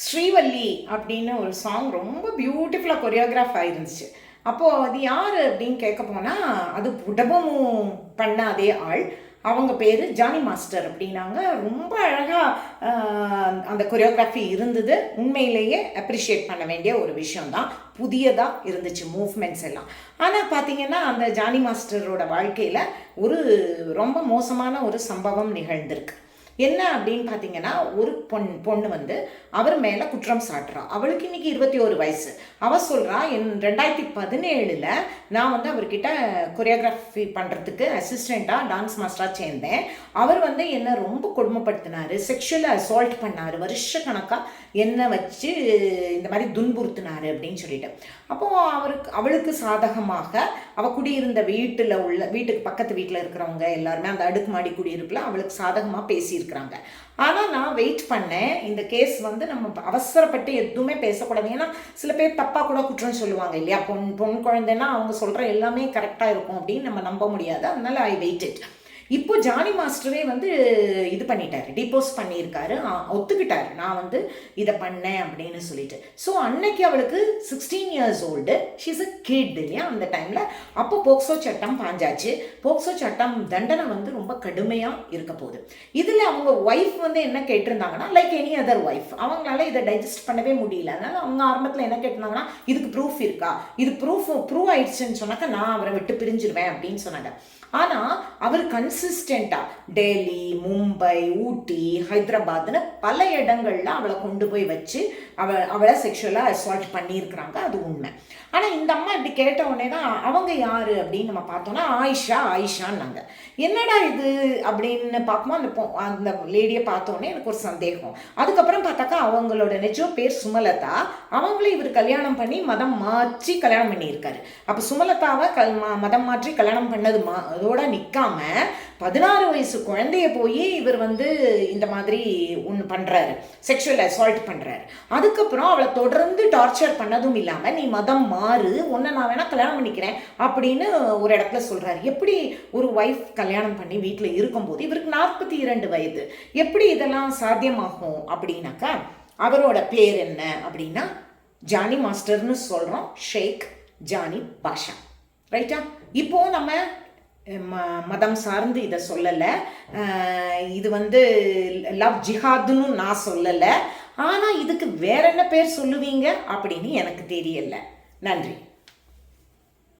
ஸ்ரீவல்லி அப்படின்னு ஒரு சாங் ரொம்ப பியூட்டிஃபுல்லாக கொரியோகிராஃப் ஆயிருந்துச்சு. அப்போது அது யார் அப்படின்னு கேட்க போனால் அது உடம்பும் பண்ண அதே ஆள். அவங்க பேர் ஜானி மாஸ்டர் அப்படின்னாங்க. ரொம்ப அழகாக அந்த கொரியோகிராஃபி இருந்தது. உண்மையிலேயே அப்ரிஷியேட் பண்ண வேண்டிய ஒரு விஷயந்தான் புதியதாக இருந்துச்சு மூவ்மெண்ட்ஸ் எல்லாம். ஆனால் பார்த்தீங்கன்னா அந்த ஜானி மாஸ்டரோட வாழ்க்கையில் ஒரு ரொம்ப மோசமான ஒரு சம்பவம் நிகழ்ந்திருக்கு. என்ன அப்படின்னு பார்த்தீங்கன்னா ஒரு பொண் பொண்ணு வந்து அவர் மேலே குற்றம் சாட்டுறா. அவளுக்கு இன்னைக்கு இருபத்தி ஒரு வயசு. அவள் சொல்கிறா என் ரெண்டாயிரத்தி பதினேழில் நான் வந்து அவர்கிட்ட கொரியோகிராஃபி பண்ணுறதுக்கு அசிஸ்டண்ட்டாக டான்ஸ் மாஸ்டராக சேர்ந்தேன். அவர் வந்து என்னை ரொம்ப கொடுமைப்படுத்தினார். செக்ஷுவல் அசால்ட் பண்ணார். வருஷக்கணக்காக என்னை வச்சு இந்த மாதிரி துன்புறுத்தினார் அப்படின்னு சொல்லிட்டு. அப்போது அவருக்கு அவளுக்கு சாதகமாக அவள் குடியிருந்த வீட்டில் உள்ள வீட்டுக்கு பக்கத்து வீட்டில் இருக்கிறவங்க எல்லாருமே அந்த அடுக்குமாடி குடியிருப்பில் அவளுக்கு சாதகமாக பேசியிருக்கிறாங்க. ஆனால் நான் வெயிட் பண்ணேன். இந்த கேஸ் வந்து நம்ம அவசரப்பட்டு எதுவுமே பேசக்கூடாது. ஏன்னா சில பேர் தப்பாக கூட குற்றம் சொல்லுவாங்க இல்லையா? பொன் பொன் குழந்தைன்னா அவங்க சொல்கிற எல்லாமே கரெக்டாக இருக்கும் அப்படின்னு நம்ம நம்ப முடியாது. அதனால ஐ வெயிட்டட் இப்போ ஜானி மாஸ்டரே வந்து இது பண்ணிட்டாரு டிப்போஸ் பண்ணியிருக்காரு ஆ, ஒத்துக்கிட்டாரு. நான் வந்து இதை பண்ணேன் அப்படின்னு சொல்லிட்டு. ஸோ அன்னைக்கு அவளுக்கு sixteen years old she's a kid இல்லையா அந்த டைமில் அப்போ போக்சோ சட்டம் பாஞ்சாச்சு. போக்சோ சட்டம் தண்டனை வந்து ரொம்ப கடுமையாக இருக்க போகுது. இதில் அவங்க ஒய்ஃப் வந்து என்ன கேட்டிருந்தாங்கன்னா லைக் எனி அதர் ஒய்ஃப் அவங்களால இதை டைஜஸ்ட் பண்ணவே முடியல. அதனால அவங்க ஆரம்பத்தில் என்ன கேட்டிருந்தாங்கன்னா இதுக்கு ப்ரூஃப் இருக்கா? இது ப்ரூஃப் ப்ரூவ் ஆயிடுச்சுன்னு சொன்னாக்க நான் அவரை விட்டு பிரிஞ்சிருவேன் அப்படின்னு சொன்னாங்க. ஆனால் அவர் கன்சிஸ்டண்ட்டாக டெல்லி மும்பை ஊட்டி ஹைதராபாத்னு பல இடங்கள்ல அவளை கொண்டு போய் வச்சு அவ அவளை செக்ஷுவலாக அசால்ட் பண்ணியிருக்கிறாங்க. அது உண்மை. ஆனால் இந்த அம்மா இப்படி கேட்ட உடனே தான் அவங்க யார் அப்படின்னு நம்ம பார்த்தோன்னா ஆயிஷா ஆயிஷான்னாங்க. என்னடா இது அப்படின்னு பார்க்கும்போது அந்த பொ- அந்த லேடியை பார்த்தோன்னே எனக்கு ஒரு சந்தேகம். அதுக்கப்புறம் பார்த்தாக்கா அவங்களோட நிஜ பேர் சுமலதா. அவங்களே இவர் கல்யாணம் பண்ணி மதம் மாற்றி கல்யாணம் பண்ணியிருக்காரு. அப்போ சுமலதாவை கல் மதம் மாற்றி கல்யாணம் பண்ணது மா அதோட நிற்காம பதினாறு வயசு குழந்தைய போய் இவர் வந்து இந்த மாதிரி ஒன்று பண்ணுறாரு செக்ஷுவல் அசால்ட் பண்ணுறாரு அதுக்கப்புறம் அவளை தொடர்ந்து டார்ச்சர் பண்ணதும் இல்லாமல் நீ மதம் மாறு உன்னை நான் வேணால் கல்யாணம் பண்ணிக்கிறேன் அப்படின்னு ஒரு இடத்துல சொல்கிறாரு எப்படி ஒரு ஒய்ஃப் கல்யாணம் பண்ணி வீட்டில் இருக்கும்போது இவருக்கு நாற்பத்தி இரண்டு வயது. எப்படி இதெல்லாம் சாத்தியமாகும் அப்படின்னாக்கா அவரோட பேர் என்ன அப்படின்னா ஜானி மாஸ்டர்னு சொல்கிறோம் ஷேக் ஜானி பாஷா ரைட்டா இப்போ நம்ம ம மதம் சார்ந்து இதை சொல்லலை. இது வந்து லவ் ஜிஹாதுன்னு நான் சொல்லலை. ஆனால் இதுக்கு வேற என்ன பேர் சொல்லுவீங்க? அப்படின்னு எனக்கு தெரியல. நன்றி.